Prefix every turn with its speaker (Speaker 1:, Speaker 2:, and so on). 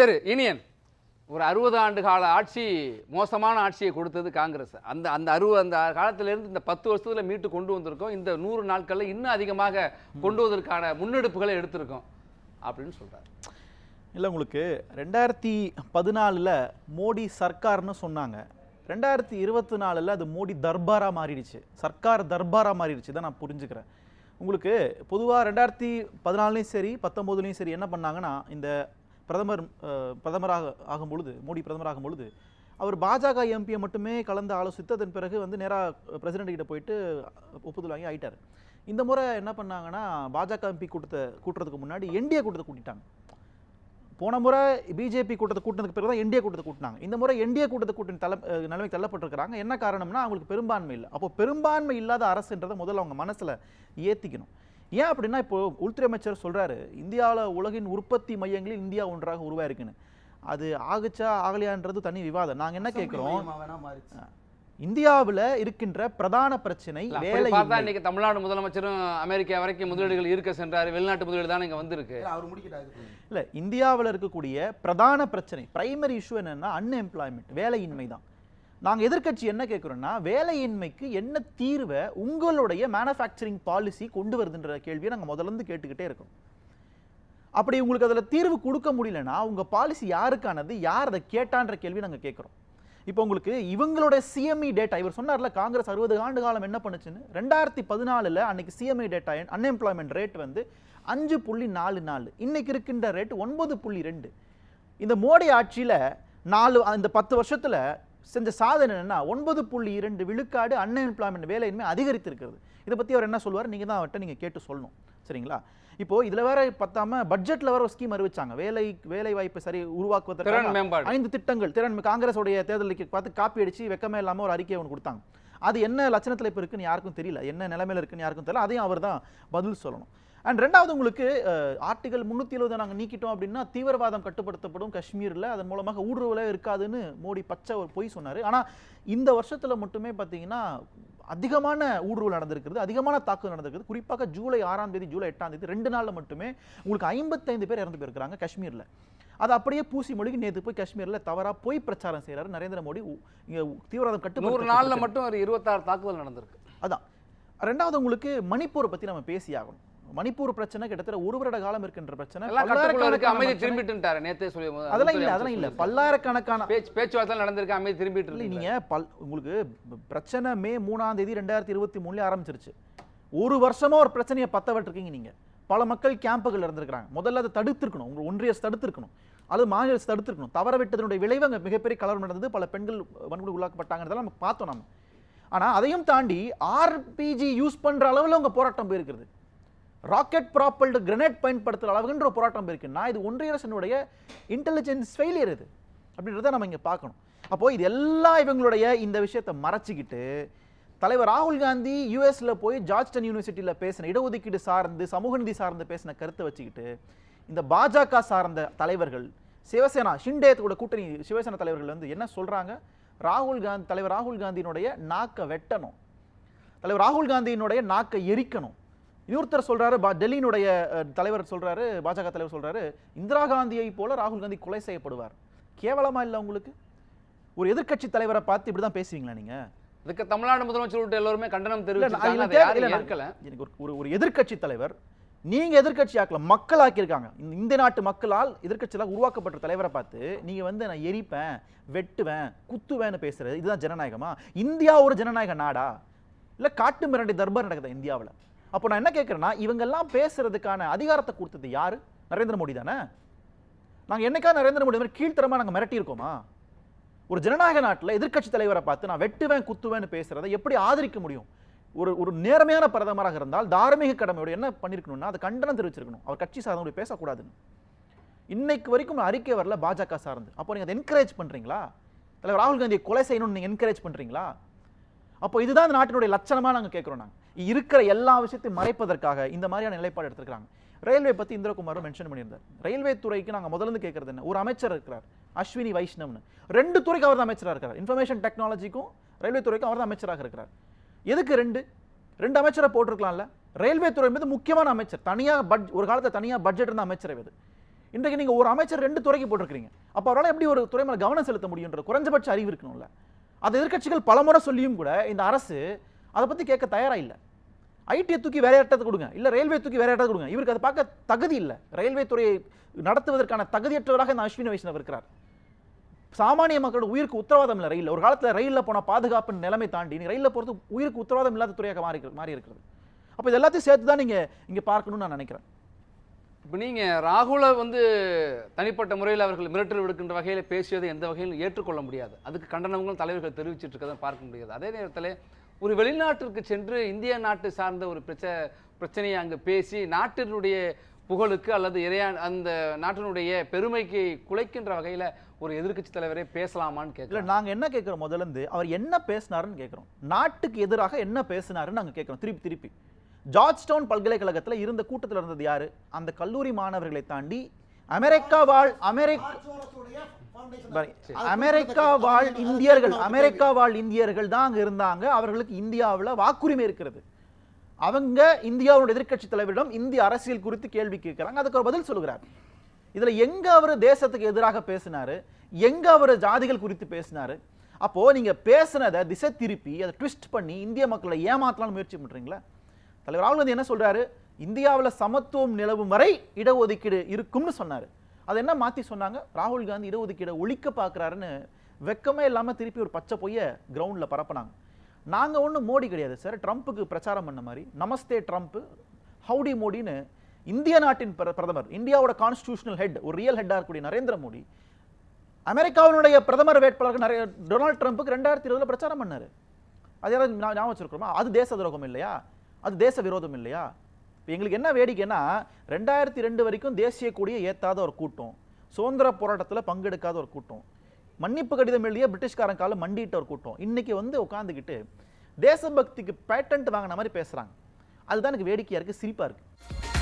Speaker 1: சரி இனியன். ஒரு அறுபது ஆண்டு கால ஆட்சி மோசமான ஆட்சியை கொடுத்தது காங்கிரஸ். அந்த அந்த அறுபது அந்த காலத்திலிருந்து இந்த பத்து வருஷத்தில் மீட்டு கொண்டு வந்திருக்கோம். இந்த நூறு நாட்களில் இன்னும் அதிகமாக கொண்டு வருவதற்கான முன்னெடுப்புகளை எடுத்திருக்கோம் அப்படின்னு சொல்கிறார்
Speaker 2: இல்லை உங்களுக்கு ரெண்டாயிரத்தி பதினாலில் மோடி சர்க்கார்னு சொன்னாங்க. ரெண்டாயிரத்தி இருபத்தி நாலில் அது மோடி தர்பாராக மாறிடுச்சு. சர்க்கார் தர்பாராக மாறிடுச்சு தான் நான் புரிஞ்சுக்கிறேன். உங்களுக்கு பொதுவாக ரெண்டாயிரத்தி பதினாலுலேயும் சரி பத்தொம்போதுலேயும் சரி என்ன பண்ணாங்கன்னா இந்த பிரதமர் பிரதமராக ஆகும் பொழுது மோடி பிரதமராகும் பொழுது அவர் பாஜக எம்பியை மட்டுமே கலந்து ஆலோசித்து அதன் பிறகு வந்து நேராக பிரசிடென்ட் கிட்ட போயிட்டு ஒப்புதல் வாங்கி ஆயிட்டார். இந்த முறை என்ன பண்ணாங்கன்னா பாஜக எம்பி கூட்டத்தை கூட்டுறதுக்கு முன்னாடி என்டிஏ கூட்டத்தை கூட்டிட்டாங்க. போன முறை பிஜேபி கூட்டத்தை கூட்டினதுக்கு பிறகு தான் என்டிஏ கூட்டத்தை கூட்டினாங்க. இந்த முறை என்டிஏ கூட்டத்தை கூட்டின தலை நிலைமை தள்ளப்பட்டிருக்கிறாங்க. என்ன காரணம்னா அவங்களுக்கு பெரும்பான்மை இல்லை. அப்போ பெரும்பான்மை இல்லாத அரசுன்றதை முதல்ல அவங்க மனசில் ஏற்றிக்கணும் ஏன் அப்படின்னா இப்போ உள்துறை அமைச்சர் சொல்றாரு இந்தியாவில் உலகின் உற்பத்தி மையங்களில் இந்தியா ஒன்றாக உருவாயிருக்குன்னு. அது ஆகுச்சா ஆகலையான்றது தனி விவாதம். நாங்க என்ன கேட்குறோம் இந்தியாவில் இருக்கின்ற பிரதான பிரச்சனை வேலை
Speaker 1: பார்த்தா இன்னைக்கு தமிழ்நாடு முதலமைச்சரும் அமெரிக்கா வரைக்கும் முதலீடுகள் இருக்க சென்றாரு. வெளிநாட்டு முதலீடு தான் இங்க வந்திருக்கு.
Speaker 3: அவர் முடிக்கிட்டாரு.
Speaker 2: இல்ல இந்தியாவில் இருக்கக்கூடிய பிரதான பிரச்சனை பிரைமரி இஷ்யூ என்னன்னா அன்எம்ப்ளாய்மெண்ட் வேலையின்மை தான் நாங்கள் எதிர்க்கட்சி என்ன கேட்குறோன்னா வேலையின்மைக்கு என்ன தீர்வை உங்களுடைய மேனுஃபேக்சரிங் பாலிசி கொண்டு வருதுன்ற கேள்வியை நாங்கள் முதல்ல இருந்து கேட்டுக்கிட்டே இருக்கோம். அப்படி உங்களுக்கு அதில் தீர்வு கொடுக்க முடியலன்னா உங்கள் பாலிசி யாருக்கானது யார் அதை கேட்டான்ற கேள்வி நாங்கள் கேட்குறோம் இப்போ உங்களுக்கு இவங்களுடைய சிஎம்இ டேட்டா இவர் சொன்னார்ல காங்கிரஸ் அறுபது ஆண்டு காலம் என்ன பண்ணுச்சுன்னு? ரெண்டாயிரத்தி பதினாலில் அன்னைக்கு சிஎம்இ டேட்டா அன்எம்ப்ளாய்மெண்ட் ரேட் வந்து அஞ்சு புள்ளி நாலு நாலு. இன்னைக்கு இருக்கின்ற ரேட் ஒன்பது புள்ளி ரெண்டு. இந்த மோடி ஆட்சியில் நாலு இந்த பத்து வருஷத்தில் செஞ்ச சாதனை என்னன்னா ஒன்பது புள்ளி இரண்டு விழுக்காடு அன்எம்ப்ளாய்மெண்ட் வேலையின்மை அதிகரித்திருக்கிறது. இதை பத்தி அவர் என்ன சொல்வார் நீங்க தான் அவர்கிட்ட நீங்க கேட்டு சொல்லணும். சரிங்களா? இப்போ இதுல வேற பத்தாம பட்ஜெட்ல வேற ஒரு ஸ்கீம் அறிவிச்சாங்க. வேலை வேலை வாய்ப்பை சரி
Speaker 1: மேம்பாடு.
Speaker 2: ஐந்து திட்டங்கள். திறன் காங்கிரஸோடைய தேர்தலுக்கு பார்த்து காப்பி அடிச்சு வெக்கமே இல்லாம ஒரு அறிக்கையை ஒன்று கொடுத்தாங்க. அது என்ன லட்சணத்துல இப்போ இருக்குன்னு யாருக்கும் தெரியல. என்ன நிலைமையில இருக்குன்னு யாருக்கும் தெரியல. அதையும் அவர் தான் பதில் சொல்லணும். அண்ட் ரெண்டாவது உங்களுக்கு ஆர்டிகல் முந்நூற்றி எழுபதை நாங்கள் நீக்கிட்டோம் அப்படின்னா தீவிரவாதம் கட்டுப்படுத்தப்படும் காஷ்மீரில். அதன் மூலமாக ஊடுருவலே இருக்காதுன்னு மோடி பச்சை ஒரு பொய் சொன்னார். ஆனால் இந்த வருஷத்துல மட்டுமே பார்த்தீங்கன்னா அதிகமான ஊடுருவல் நடந்திருக்கிறது அதிகமான தாக்குதல் நடந்திருக்குது குறிப்பாக ஜூலை ஆறாம் தேதி ஜூலை எட்டாம் தேதி ரெண்டு நாள்ல மட்டுமே உங்களுக்கு ஐம்பத்தைந்து பேர் இறந்து போயிருக்கிறாங்க காஷ்மீர்ல. அது அப்படியே பூசி மொழிக்கு நேத்து போய் காஷ்மீர்ல தவறா பொய் பிரச்சாரம் செய்றாரு நரேந்திர மோடி. இங்க தீவிரவாதம்
Speaker 1: நூறு
Speaker 2: கட்டுப்படுத்த
Speaker 1: நாள்ல மட்டும் ஒரு இருபத்தாறு தாக்குதல் நடந்திருக்கு.
Speaker 2: அதான். ரெண்டாவது உங்களுக்கு மணிப்பூரை பத்தி நம்ம பேசி ஆகணும் மணிப்பூர் பிரச்சனை கிட்டத்தட்ட ஒரு வருட காலம் இருக்கின்ற பிரச்சனை.
Speaker 1: அமைதி திரும்பிட்டுட்டாரு நேத்தே சொல்லி
Speaker 2: அதெல்லாம் இல்ல அதெல்லாம் இல்ல. பல்லாயிரக்கணக்கான
Speaker 1: பேச்சு பேச்சுவார்த்தை நடந்திருக்கு அமைதி திரும்பிட்டு
Speaker 2: நீங்க பல் உங்களுக்கு பிரச்சனை மே மூணாம் தேதி ரெண்டாயிரத்தி இருபத்தி மூணுல ஆரம்பிச்சிருச்சு. ஒரு வருஷமா ஒரு பிரச்சனையை பத்த விட்டுருக்கீங்க நீங்க. பல மக்கள் கேம்புகள் இருந்திருக்காங்க முதல்ல அதை தடுத்திருக்கணும். உங்க ஒன்றிய அரசு தடுத்திருக்கணும். அது மாநில அரசு தடுத்திருக்கணும். தவற விட்டதனுடைய விளைவு அங்க மிகப்பெரிய கலவரம் நடந்தது. பல பெண்கள் வன்கொடுமை உள்ளாக்கப்பட்டாங்கிறதெல்லாம் நம்ம பார்த்தோம் நம்ம. ஆனா அதையும் தாண்டி ஆர்பிஜி யூஸ் பண்ற அளவுல உங்க போராட்டம் போயிருக்கிறது. ராக்கெட் ப்ராப்பல்டு கிரனேட் பயன்படுத்துகிற அளவுன்ற போராட்டம் இருக்குன்னா இது ஒன்றிய அரசனுடைய இன்டெலிஜென்ஸ் ஃபெயிலியர் இது. அப்படின்றத நம்ம இங்கே பார்க்கணும். அப்போது இது எல்லாம் இவங்களுடைய இந்த விஷயத்தை மறைச்சிக்கிட்டு தலைவர் ராகுல் காந்தி யூஎஸில் போய் ஜார்ஜ்டன் யூனிவர்சிட்டியில் பேசின இடஒதுக்கீடு சார்ந்து சமூக நிதி சார்ந்து பேசின கருத்தை வச்சுக்கிட்டு இந்த பாஜக சார்ந்த தலைவர்கள் சிவசேனா ஷிண்டேத்தோட கூட்டணி சிவசேனா தலைவர்கள் வந்து என்ன சொல்கிறாங்க ராகுல் காந்தி தலைவர் ராகுல் காந்தியினுடைய நாக்கை வெட்டணும். தலைவர் ராகுல் காந்தியினுடைய நாக்கை எரிக்கணும். இன்னொருத்தர் சொல்றாரு டெல்லியினுடைய தலைவர் சொல்றாரு பாஜக தலைவர் சொல்றாரு இந்திரா காந்தியை போல ராகுல் காந்தி கொலை செய்யப்படுவார். கேவலமா இல்ல உங்களுக்கு? ஒரு எதிர்க்கட்சி தலைவரை பார்த்து இப்படிதான் பேசுவீங்களா நீங்க?
Speaker 1: இதுக்கு தமிழ்நாடு முதலமைச்சர் உள்ளிட்ட எல்லாருமே கண்டனம்
Speaker 2: எனக்கு ஒரு- ஒரு எதிர்க்கட்சி தலைவர் நீங்க எதிர்க்கட்சி ஆக்கல மக்கள் ஆக்கியிருக்காங்க இந்த நாட்டு மக்களால் எதிர்க்கட்சியாக உருவாக்கப்பட்ட தலைவரை பார்த்து நீங்க வந்து நான் எரிப்பேன் வெட்டுவேன் குத்துவேன்னு பேசுறது இதுதான் ஜனநாயகமா? இந்தியா ஒரு ஜனநாயக நாடா? இல்ல காட்டு மிரண்டி தர்பார் நடக்குதா இந்தியாவுல? அப்போ நான் என்ன கேட்கறேன்னா இவங்கெல்லாம் பேசுறதுக்கான அதிகாரத்தை கொடுத்தது யார்? நரேந்திர மோடி தானே? நாங்கள் என்னைக்கா நரேந்திர மோடி மாதிரி நாங்கள் மிரட்டியிருக்கோமா? ஒரு ஜனநாயக நாட்டில் எதிர்க்கட்சி தலைவரை பார்த்து நான் வெட்டுவேன் குத்துவேன்னு பேசுறதை எப்படி ஆதரிக்க முடியும்? ஒரு ஒரு நேர்மையான பிரதமராக இருந்தால் தார்மீக கடமையோட என்ன பண்ணியிருக்கணும்னா அதை கண்டனம் தெரிவிச்சிருக்கணும். அவர் கட்சி சார்ந்தவங்க பேசக்கூடாதுன்னு. இன்னைக்கு வரைக்கும் அறிக்கை வரல பாஜக சார்ந்து. அப்போ நீங்கள் அதை என்கரேஜ் பண்ணுறீங்களா தலைவர் ராகுல் காந்தியை கொலை செய்யணும்னு நீங்கள் என்கரேஜ் பண்ணுறீங்களா அப்போ இதுதான் இந்த நாட்டினுடைய லட்சணமாக நாங்கள் கேட்குறோம் நாங்கள் இருக்கிற எல்லா விஷயத்தையும் மறைப்பதற்காக இந்த மாதிரியான நிலைப்பாடு எடுத்திருக்காங்க ரயில்வே பத்தி இந்திரகுமாரும் மென்ஷன் பண்ணியிருந்தார். ரயில்வே துறைக்கு நாங்க முதல்ல இருந்து கேட்கறது என்ன? ஒரு அமைச்சர் இருக்கிறார் அஸ்வினி வைஷ்ணவ்னு. ரெண்டு துறைக்கு அவர் தான் அமைச்சராக இருக்கிறார் இன்ஃபர்மேஷன் டெக்னாலஜிக்கும் ரயில்வே துறைக்கும் அவர் தான் அமைச்சராக இருக்கிறார். எதுக்கு ரெண்டு? ரெண்டு அமைச்சரை போட்டிருக்கலாம்ல. ரயில்வே துறை மீது முக்கியமான அமைச்சர். தனியாக பட்ஜ் ஒரு காலத்தில் தனியாக பட்ஜெட் இருந்த அமைச்சர் இது இன்றைக்கு நீங்கள் ஒரு அமைச்சர் ரெண்டு துறைக்கு போட்டிருக்கிறீங்க. அப்போ அவரால் எப்படி ஒரு துறை மேலே கவனம் செலுத்த முடியுன்ற குறைஞ்சபட்ச அறிவு இருக்கணும்ல அது எதிர்க்கட்சிகள் பலமுறை சொல்லியும் கூட இந்த அரசு அதை பற்றி கேட்க தயாராக இல்லை. ஐடியை தூக்கி வேற யார்ட்டது கொடுங்க. இல்லை ரயில்வே தூக்கி வேற யார்ட்டது கொடுங்க. இவருக்கு அதை பார்க்க தகுதி இல்லை. ரயில்வே துறையை நடத்துவதற்கான தகுதியற்றவராக இந்த அஸ்வினி வைஷ்ணவ் இருக்கிறார். சாமானிய மக்களோட உயிருக்கு உத்தரவாதம் இல்லை ரயில். ஒரு காலத்தில் ரயிலில் போன பாதுகாப்பு நிலைமை தாண்டி நீ ரயிலில் போகிறது உயிருக்கு உத்தரவாதம் இல்லாத துறையாக மாறி மாறி இருக்கிறது. அப்போ இது எல்லாத்தையும் சேர்த்து தான் நீங்கள் இங்கே பார்க்கணும்னு நான் நினைக்கிறேன்.
Speaker 1: இப்போ நீங்கள் ராகுலை வந்து தனிப்பட்ட முறையில் அவர்கள் மிரட்டல் விடுக்கின்ற வகையில் பேசியதை எந்த வகையிலும் ஏற்றுக்கொள்ள முடியாது. அதுக்கு கண்டனங்களும் தலைவர்கள் தெரிவிச்சிட்டு இருக்கதான் பார்க்க முடியாது. அதே நேரத்தில் ஒரு வெளிநாட்டிற்கு சென்று இந்திய நாட்டு சார்ந்த ஒரு பிரச்ச பிரச்சனையை அங்கே பேசி நாட்டினுடைய புகழுக்கு அல்லது இறையா அந்த நாட்டினுடைய பெருமைக்கு குலைக்கின்ற வகையில் ஒரு எதிர்க்கட்சி தலைவரே பேசலாமான்னு கேட்கல
Speaker 2: நாங்கள் என்ன கேட்குறோம் முதலேருந்து அவர் என்ன பேசினாருன்னு கேட்குறோம். நாட்டுக்கு எதிராக என்ன பேசினாருன்னு நாங்கள் கேட்குறோம் திருப்பி திருப்பி. ஜார்ஜ் டவுன் பல்கலைக்கழகத்தில் இருந்த கூட்டத்தில் இருந்தது யார்? அந்த கல்லூரி மாணவர்களை தாண்டி அமெரிக்கா வாழ் அமெரிக்க அமெரிக்கா வாழ் இந்தியர்கள் அமெரிக்கா வாழ் இந்தியர்கள் தான் அங்க இருந்தாங்க. அவர்களுக்கு இந்தியாவுல வாக்குரிமை இருக்கிறது. அவங்க இந்தியாவோட எதிர்க்கட்சி தலைவரிடம் இந்திய அரசியல் குறித்து கேள்வி கேட்கிறாங்க. அதுக்கு ஒரு பதில் சொல்லுகிறார். இதுல எங்க அவர் தேசத்துக்கு எதிராக பேசினாரு? எங்க அவர் ஜாதிகள் குறித்து பேசினாரு? அப்போ நீங்க பேசுனதை திசை திருப்பி அதை ட்விஸ்ட் பண்ணி இந்திய மக்களை ஏமாத்தலாம்னு முயற்சி பண்றீங்களா? தலைவர் ராகுல் காந்தி என்ன சொல்றாரு? இந்தியாவில் சமத்துவம் நிலவும் வரை இடஒதுக்கீடு இருக்கும்னு சொன்னார். அதை என்ன மாற்றி சொன்னாங்க? ராகுல் காந்தி இடஒதுக்கீடை ஒழிக்க பார்க்கறாருன்னு வெக்கமே இல்லாமல் திருப்பி ஒரு பச்சை பொய்ய கிரவுண்டில் பரப்புனாங்க. நாங்கள் ஒன்றும் மோடி கிடையாது சார். ட்ரம்ப்புக்கு பிரச்சாரம் பண்ண மாதிரி. நமஸ்தே ட்ரம்ப் ஹவுடி மோடின்னு இந்திய நாட்டின் பிர- பிரதமர் இந்தியாவோட கான்ஸ்டியூஷனல் ஹெட் ஒரு ரியல் ஹெட்டாக இருக்கக்கூடிய நரேந்திர மோடி அமெரிக்காவினுடைய பிரதமர் வேட்பாளருக்கு நிறைய டொனால்ட் ட்ரம்ப்புக்கு ரெண்டாயிரத்தி இருபதில் பிரச்சாரம் பண்ணார். அது யாராவது ஞாபகம் வச்சிருக்கிறோமா? அது தேச துரோகம் இல்லையா? அது தேச விரோதம் இல்லையா? இப்போ எங்களுக்கு என்ன வேடிக்கைன்னா ரெண்டாயிரத்தி ரெண்டு வரைக்கும் தேசிய கொடியை ஏற்றாத ஒரு கூட்டம் சுதந்திர போராட்டத்தில் பங்கெடுக்காத ஒரு கூட்டம் மன்னிப்பு கடிதம் எழுதிய பிரிட்டிஷ்காரன் காலம் மண்டிட்ட ஒரு கூட்டம். இன்னைக்கு வந்து உட்காந்துக்கிட்டு தேசபக்திக்கு பேட்டன்ட் வாங்கின மாதிரி பேசுகிறாங்க அதுதான் எனக்கு வேடிக்கையாக இருக்குது சிரிப்பாக இருக்குது